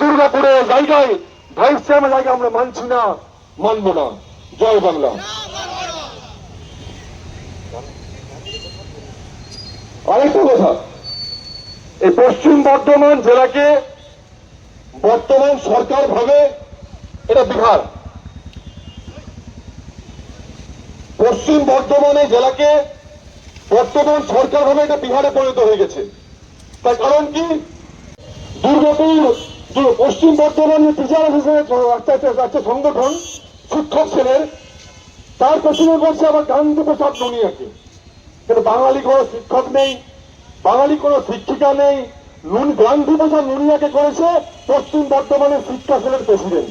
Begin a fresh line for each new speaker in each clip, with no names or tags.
দুর্গাপুরের জায়গায় vice chairman জায়গায় আমরা মানছি না, মানব না। জয় বাংলা। আরেকটা কথা, এই পশ্চিম বর্ধমান জেলাকে বর্তমান সরকার ভাবে এটা বিহার। পশ্চিম বর্ধমানে জেলাকে বর্তমান সরকার ভাবে এটা বিহারে পরিণত হয়ে গেছে। তার কারণ কি? দুর্গাপুর দু- পশ্চিম বর্ধমান টিচার হিসেবে একটা সংগঠন, শিক্ষক শ্রেণির তার পেছনে বলছে আবার গান্ধী প্রসাদ দুনিয়াকে কিন্তু বাঙালি কোনো শিক্ষক নেই, বাঙালি কোনো শিক্ষিকা নেই। নুন গান্ধী প্রসাদ নুনিয়াকে করেছে, পশ্চিম বর্ধমানের শিক্ষা ছেলের প্রেসিডেন্ট।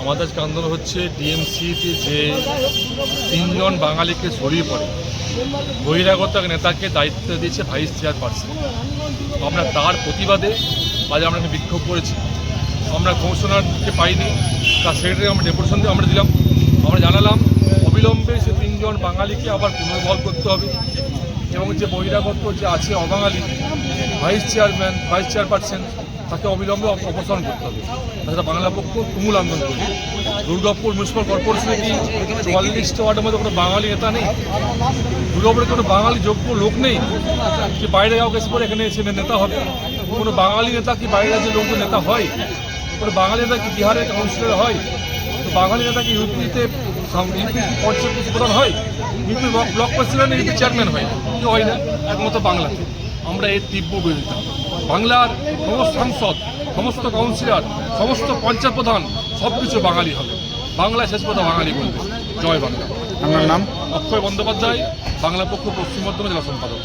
আমাদের আজকে আন্দোলন হচ্ছে ডিএমসিতে যে তিনজন বাঙালিকে সরিয়ে পড়ে। বহিরাগত এক নেতাকে দায়িত্ব দিয়েছে ভাইস চেয়ারপারসন। আমরা তার প্রতিবাদে আজ আমরা বিক্ষোভ করেছি। আমরা কমিশনারকে পাইনি, তার সেক্রেটারি আমরা ডেপুটেশন দিয়ে আমরা দিলাম। আমরা জানালাম, অবিলম্বে সে তিনজন বাঙালিকে আবার পুনর্বল করতে হবে। এবং যে বহিরাগত যে আছে অবাঙালি, ভাইস চেয়ারম্যান, ভাইস চেয়ারপারসন তাকে অবিলম্বে অপসারণ করতে হবে। তাছাড়া বাংলা পক্ষ তুমুল আন্দোলন করবে। দুর্গাপুর মিউনিসিপাল কর্পোরেশনে কি চুয়াল্লিশটা ওয়ার্ডের মধ্যে কোনো বাঙালি নেতা নেই? দুর্গাপুরে কোনো বাঙালি যোগ্য লোক নেই? যে বাইরে কাউকে এসে পরে এখানে এসে নেতা হবে? কোনো বাঙালি নেতা কি বাইরে রাজ্যের লোকজন নেতা হয়? কোনো বাঙালি নেতা কি বিহারের কাউন্সিলর হয়? তো বাঙালি নেতা কি ইউপিতে ইউপি পঞ্চায়েত প্রধান হয়? UP block president, UP chairman হয়? হয় না? একমাত্র বাংলাতে। আমরা এর তীব্র বিরোধিতা। বাংলার সমস্ত সাংসদ সমস্ত কাউন্সিলর সমস্ত পঞ্চায়েত প্রধান সব কিছু বাঙালি হবে। বাংলায় শেষ কথা বাঙালি বলবে। জয় বাংলা।
আপনার নাম?
অক্ষয় বন্দ্যোপাধ্যায় বাংলা পক্ষ পশ্চিম বর্ধমান জেলা সম্পাদক।